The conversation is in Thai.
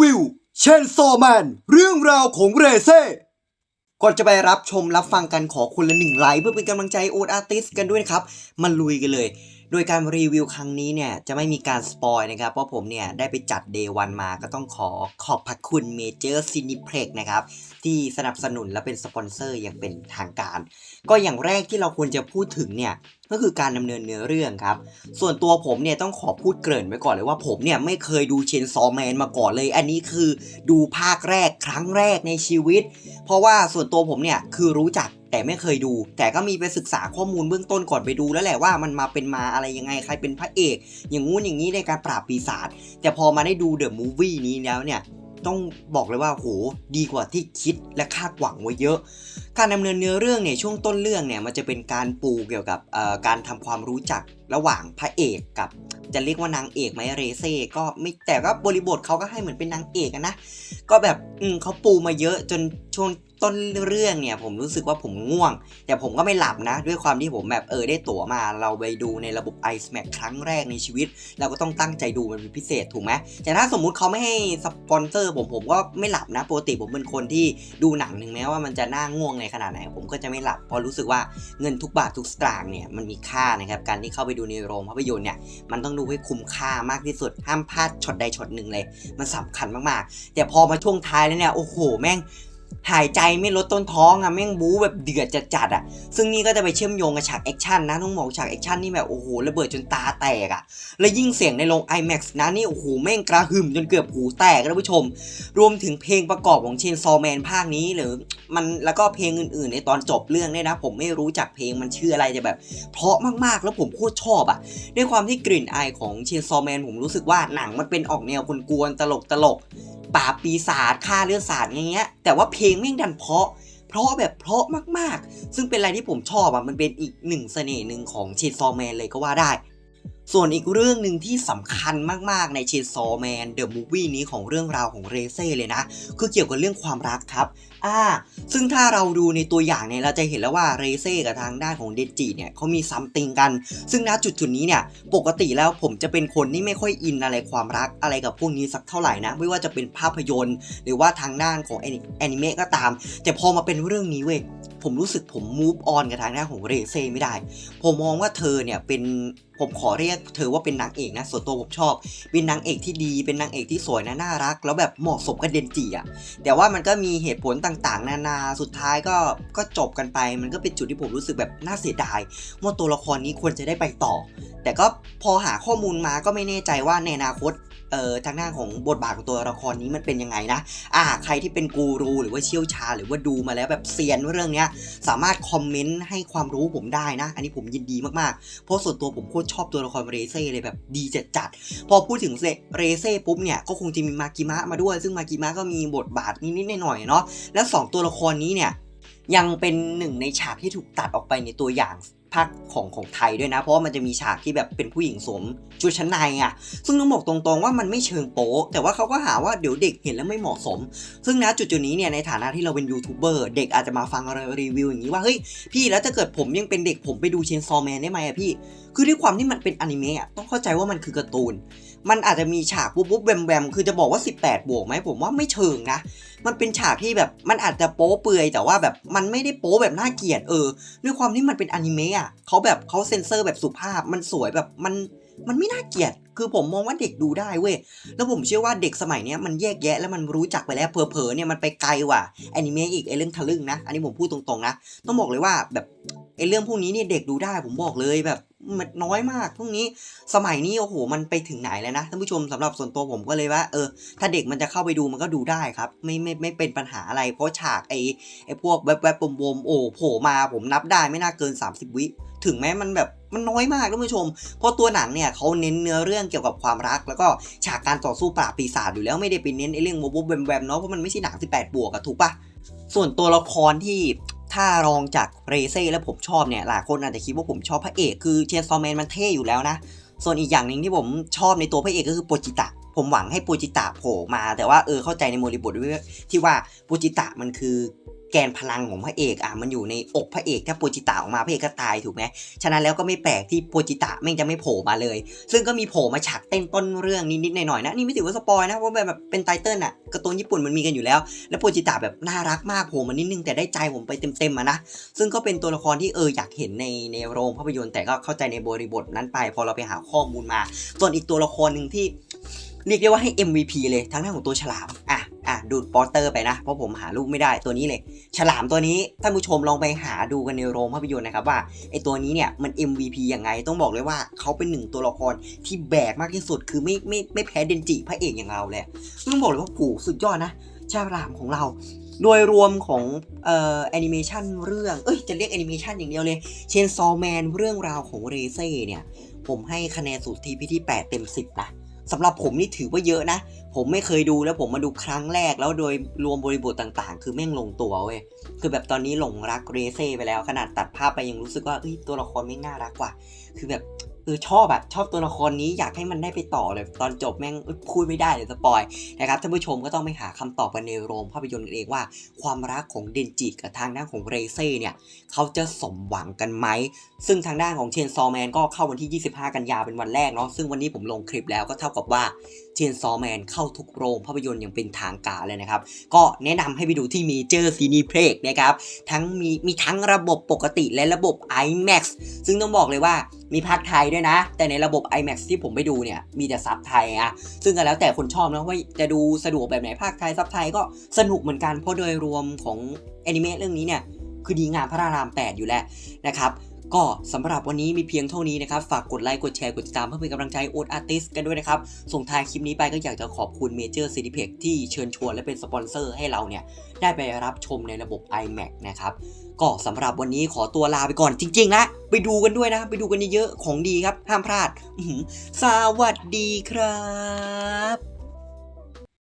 วิว เชนโซแมน เรื่องราวของเรเซ่ก่อนจะไปรับชมรับฟังกันขอคนละหนึ่งไลค์เพื่อเป็นกำลังใจโอทอาร์ติสกันด้วยนะครับ มาลุยกันเลย โดยการรีวิวครั้งนี้เนี่ยจะไม่มีการสปอยนะครับ เพราะผมเนี่ยได้ไปจัด Day วันมาก็ต้องขอขอบพระคุณเมเจอร์ซินิเพล็กนะครับ ที่สนับสนุนและเป็นสปอนเซอร์อย่างเป็นทางการ ก็อย่างแรกที่เราควรจะพูดถึงเนี่ยก็คือการดำเนินเนื้อเรื่องครับ ส่วนตัวผมเนี่ยต้องขอพูดเกริ่นไว้ก่อนเลยว่าผมเนี่ยไม่เคยดูเชนซอแมนมาก่อนเลย อันนี้คือดูภาคแรกครั้งแรกในชีวิต เพราะว่าส่วนตัวผมเนี่ยคือรู้จัก แต่ไม่เคยดู แต่ก็มีไปศึกษาข้อมูลเบื้องต้นก่อนไปดูแล้วแหละว่ามันมาเป็นมาอะไรยังไงใครเป็นพระเอก อย่างงู้นอย่างนี้ในการปราบปีศาจแต่พอมาได้ดูเดอะมูฟวี่นี้แล้วเนี่ยต้องบอกเลยว่าโหดีกว่าที่คิดและคาดหวังไว้เยอะการดำเนินเนื้อเรื่องเนี่ยช่วงต้นเรื่องเนี่ยมันจะเป็นการปูเกี่ยวกับการทำความรู้จักระหว่างพระเอกกับ จะเรียกว่านางเอกไหมเรเซ่ก็ไม่แต่ก็บริบทเขาก็ให้เหมือนเป็นนางเอกนะก็แบบอืมเขาปูมาเยอะจนช่วงต้นเรื่องเนี่ยผมรู้สึกว่าผมง่วง แต่ผมก็ไม่หลับนะ ด้วยความที่ผมแบบเออได้ตั๋วมาเราไปดูในระบบ i อ m a x ครั้งแรกในชีวิต เราก็ต้องตั้งใจดูมันเป็นพิเศษถูกไหมแต่ถ้าสมมุติเขาไม่ให้สปอนเซอร์ผมผมก็ไม่หลับนะปกติผมเป็นคนที่ดูหนังถึงแม้ว่ามันจะน่าง่วงในขนาดไหนผมก็จะไม่หลับเพราะรู้สึกว่าเงินทุกบาททุกสตางค์เนี่ยมันมีค่านะครับการที่เข้าไปดูในโรงภาพยนตร์เนี่ยมันต้องดูให้คุ้มค่ามากที่สุดห้ามพลาดช็อตใดช็อตหนึ่งเลย มันสำคัญมากๆแต่พอมาช่วงท้ายแล้วเนี่ยโอ้โหแม่ง หายใจไม่ลดต้นท้องอะแม่งบู๊แบบเดือดจัดๆอะซึ่งนี่ก็จะไปเชื่อมโยงกับฉากแอคชั่นนะต้องบอกฉากแอคชั่นนี่แบบโอ้โหระเบิดจนตาแตกอะแล้วยิ่งเสียงในโรง IMAX นะนี่โอ้โหแม่งกระหึ่มจนเกือบหูแตกนะท่านผู้ชม รวมถึงเพลงประกอบของเชนซอแมนภาคนี้หรือมันแล้วก็เพลงอื่นๆ ในตอนจบเรื่องเนี่ยนะ ผมไม่รู้จักเพลงมันชื่ออะไรแต่แบบ เพราะมากๆแล้วผมโคตรชอบอะด้วยความที่กลิ่นอายของเชนซอแมนผมรู้สึกว่าหนังมันเป็นออกแนวกวนๆตลกตลก ปราบปีศาจฆ่าเลือดสาดอย่างเงี้ย แต่ว่าเพลงแม่งดันเพาะ เพราะแบบเพราะมากๆ ซึ่งเป็นอะไรที่ผมชอบอะมันเป็นอีกหนึ่งเสน่ห์หนึ่งของเชนซอแมนเลยก็ว่าได้ ส่วนอีกเรื่องหนึ่งที่สำคัญมากๆในเชนซอแมนเดอะมูฟวี่นี้ของเรื่องราวของเรเซ่เลยนะ คือเกี่ยวกับเรื่องความรักครับอ่าซึ่งถ้าเราดูในตัวอย่างเนี่ยเราจะเห็นแล้วว่าเรเซ่กับทางด้านของเดจิเนี่ยเขามีซัมติงกัน ซึ่งณจุดจุดนี้เนี่ยปกติแล้วผมจะเป็นคนที่ไม่ค่อยอินอะไรความรักอะไรกับพวกนี้สักเท่าไหร่นะ ไม่ว่าจะเป็นภาพยนตร์ หรือว่าทางด้านของแอนิเมะก็ตาม แต่พอมาเป็นเรื่องนี้เว้ยผมรู้สึกผม move on กับทางด้านของเรเซ่ไม่ได้ ผมมองว่าเธอเนี่ยเป็นผมขอเรียกเธอว่าเป็นนางเอกนะส่วนตัวผมชอบ เป็นนางเอกที่ดีเป็นนางเอกที่สวยนะน่ารัก แล้วแบบเหมาะสมกับเดนจิอะแต่ว่ามันก็มีเหตุผลต่างๆ นานาสุดท้ายก็ก็จบกันไป มันก็เป็นจุดที่ผมรู้สึกแบบน่าเสียดายว่าตัวละครนี้ควรจะได้ไปต่อ แต่ก็พอหาข้อมูลมาก็ไม่แน่ใจว่าในอนาคต เอ่อทางด้านของบทบาทของตัวละครนี้มันเป็นยังไงนะอ่าใครที่เป็นกูรูหรือว่าเชี่ยวชาญหรือว่าดูมาแล้วแบบเซียนเรื่องเนี้ยสามารถคอมเมนต์ให้ความรู้ผมได้นะ อันนี้ผมยินดีมากๆ เพราะส่วนตัวผมโคตรชอบตัวละครเรเซ่เลยแบบดีจัดจัดๆพอพูดถึงเรเซ่ปุ๊บเนี่ยก็คงจะมีมากิมะมาด้วย ซึ่งมากิมะก็มีบทบาทนิดๆหน่อยๆเนาะแล้ว2ตัวละครนี้เนี่ยยังเป็นหนึ่งในฉากที่ถูกตัดออกไปในตัวอย่าง ภาคของของไทยด้วยนะ เพราะว่ามันจะมีฉากที่แบบเป็นผู้หญิงสวมชุดชั้นในอะ่ะ ซึ่งต้องบอกตรงๆว่ามันไม่เชิงโป๊แต่ว่าเขาก็หาว่าเดี๋ยวเด็กเห็นแล้วไม่เหมาะสม ซึ่งนะจุดจุดๆนี้เนี่ยในฐานะที่เราเป็นยูทูบเบอร์เด็กอาจจะมาฟังเรารีวิวอย่างนี้ว่าเฮ้ยพี่แล้วถ้าเกิดผมยังเป็นเด็กผมไปดูเชนซอแมนได้ไหมอะพี่ คือด้วยความที่มันเป็นอนิเมะต้องเข้าใจว่ามันคือการ์ตูนมันอาจจะมีฉากปุ๊บปุ๊บแวมแวมคือจะบอกว่า 18 บวกไหมผมว่าไม่เชิงนะ มันเป็นฉากที่แบบมันอาจจะโป๊เปลือยแต่ว่าแบบมันไม่ได้โป๊แบบน่าเกลียดเออ ด้วยความที่มันเป็นอนิเมะอะเขาแบบเขาเซ็นเซอร์แบบสุภาพมันสวยแบบมันมันไม่น่าเกลียด คือผมมองว่าเด็กดูได้เว้ย แล้วผมเชื่อว่าเด็กสมัยนี้มันแยกแยะแล้วมันรู้จักไปแล้วเผลอๆเนี่ยมันไปไกลกว่าแอนิเมะอีกไอเรื่องทะลึ่งนะ อันนี้ผมพูดตรงๆนะ ต้องบอกเลยว่าแบบไอเรื่องพวกนี้เนี่ยเด็กดูได้ผมบอกเลยแบบ มันน้อยมากพวกนี้สมัยนี้โอ้โหมันไปถึงไหนแล้วนะท่านผู้ชมสำหรับส่วนตัวผมก็เลยว่าเออถ้าเด็กมันจะเข้าไปดูมันก็ดูได้ครับ ไม่ไม่ไม่เป็นปัญหาอะไร เพราะฉากไอไอพวกแวบแวบๆบมๆโอ้โผล่มาผมนับได้ไม่น่าเกิน 30 วิถึงแม้มันแบบมันน้อยมากท่านผู้ชม เพราะตัวหนังเนี่ยเขาเน้นเนื้อเรื่องเกี่ยวกับความรัก แล้วก็ฉากการต่อสู้ปราบปีศาจอยู่แล้วไม่ได้ไปเน้นไอเรื่องโมบแวมแวมเนาะเพราะมันไม่ใช่หนัง 18 บวกอะถูกปะส่วนตัวละครที่ ถ้ารองจากเรเซ่แล้วผมชอบเนี่ยหลายคนอาจจะคิดว่าผมชอบพระเอกคือเชนซอมแมนมันเท่อยู่แล้วนะ ส่วนอีกอย่างหนึ่งที่ผมชอบในตัวพระเอกก็คือโปจิตะ ผมหวังให้โปจิตะโผล่มา แต่ว่าเออเข้าใจในโมริบทด้วยที่ว่าโปจิตะมันคือ แกนพลังของพระเอกอะมันอยู่ในอกพระเอกถ้าโปจิตะออกมาพระเอกก็ตายถูกไหมฉะนั้นแล้วก็ไม่แปลกที่โปจิตะแม่งจะไม่โผล่มาเลย ซึ่งก็มีโผล่มาฉากเต้นต้นเรื่องนิดๆหน่อยๆนะนี่ไม่ถือว่าสปอยนะเพราะแบบเป็นไตเติ้ลอะการ์ตูนญี่ปุ่นมันมีกันอยู่แล้ว แล้วโปจิตะแบบน่ารักมากโผล่มานิดนึงแต่ได้ใจผมไปเต็มๆอะนะซึ่งก็เป็นตัวละครที่เอออยากเห็นในในโรงภาพยนตร์แต่ก็เข้าใจในบริบทนั้นไป พอเราไปหาข้อมูลมา ส่วนอีกตัวละครหนึ่งที่เรียกได้ว่าให้ MVP เลยทั้งหน้าของตัวฉลามอะ ดูดปอสเตอร์ไปนะ เพราะผมหารูปไม่ได้ตัวนี้เลย ฉลามตัวนี้ท่านผู้ชมลองไปหาดูกันในโรงภาพยนตร์นะครับว่าไอตัวนี้เนี่ยมัน MVP ยังไงต้องบอกเลยว่าเขาเป็นหนึ่งตัวละครที่แบกมากที่สุดคือไม่ไม่ไม่แพ้เดนจิพระเอกอย่างเราเลยต้องบอกเลยว่ากูสุดยอดนะฉลามของเรา โดยรวมของเอ่อแอนิเมชันเรื่องเอ้ยจะเรียกแอนิเมชันอย่างเดียวเลยเชนซอแมนเรื่องราวของเรเซ่เนี่ยผมให้คะแนนสุดทีพีที่ 8 เต็ม 10 นะ สำหรับผมนี่ถือว่าเยอะนะ ผมไม่เคยดูแล้วผมมาดูครั้งแรกแล้วโดยรวมบริบทต่างๆ คือแม่งลงตัวเว้ย คือแบบตอนนี้หลงรักเรเซ่ไปแล้วขนาดตัดภาพไปยังรู้สึกว่าเอ้ยตัวละครไม่งน่ารักว่ะคือแบบ เออชอบอะชอบตัวละครนี้อยากให้มันได้ไปต่อเลยตอนจบแม่งพูดไม่ได้เลยสปอยนะครับท่านผู้ชมก็ต้องไปหาคำตอบกันในโรงภาพยนตร์กันเองว่า ความรักของเดนจิกับทางด้านของเรเซ่เนี่ยเขาจะสมหวังกันไหม ซึ่งทางด้านของเชนซอแมนก็เข้าวันที่ 25 กันยาเป็นวันแรกเนาะซึ่งวันนี้ผมลงคลิปแล้วก็เท่ากับว่าเชนซอแมนเข้าทุกโรงภาพยนตร์อย่างเป็นทางการเลยนะครับ ก็แนะนำให้ไปดูที่มีเจอซีนีเพล็กนะครับทั้งมีมีทั้งระบบปกติและระบบ IMAX ซึ่งต้องบอกเลยว่ามีภาคไทยด้วยนะ แต่ในระบบ IMAX ที่ผมไปดูเนี่ย มีแต่ซับไทยอะซึ่งก็แล้วแต่คนชอบนะว่าจะดูสะดวกแบบไหนภาคไทยซับไทยก็สนุกเหมือนกันเพราะโดยรวมของแอนิเมะเรื่องนี้เนี่ยคือดีงามพระราม 8 อยู่แล้วนะครับ ก็สำหรับวันนี้มีเพียงเท่านี้นะครับ ฝากกดไลค์ กดแชร์ กดติดตามเพื่อเป็นกำลังใจโอ๊ตอาร์ติสกันด้วยนะครับ ส่งท้ายคลิปนี้ไปก็อยากจะขอบคุณเมเจอร์ซีดีเพกที่เชิญชวนและเป็นสปอนเซอร์ให้เราเนี่ย ได้ไปรับชมในระบบ iMac นะครับ ก็สำหรับวันนี้ขอตัวลาไปก่อนจริงๆนะ ไปดูกันด้วยนะ ไปดูกันเยอะๆของดีครับ ห้ามพลาดสวัสดีครับ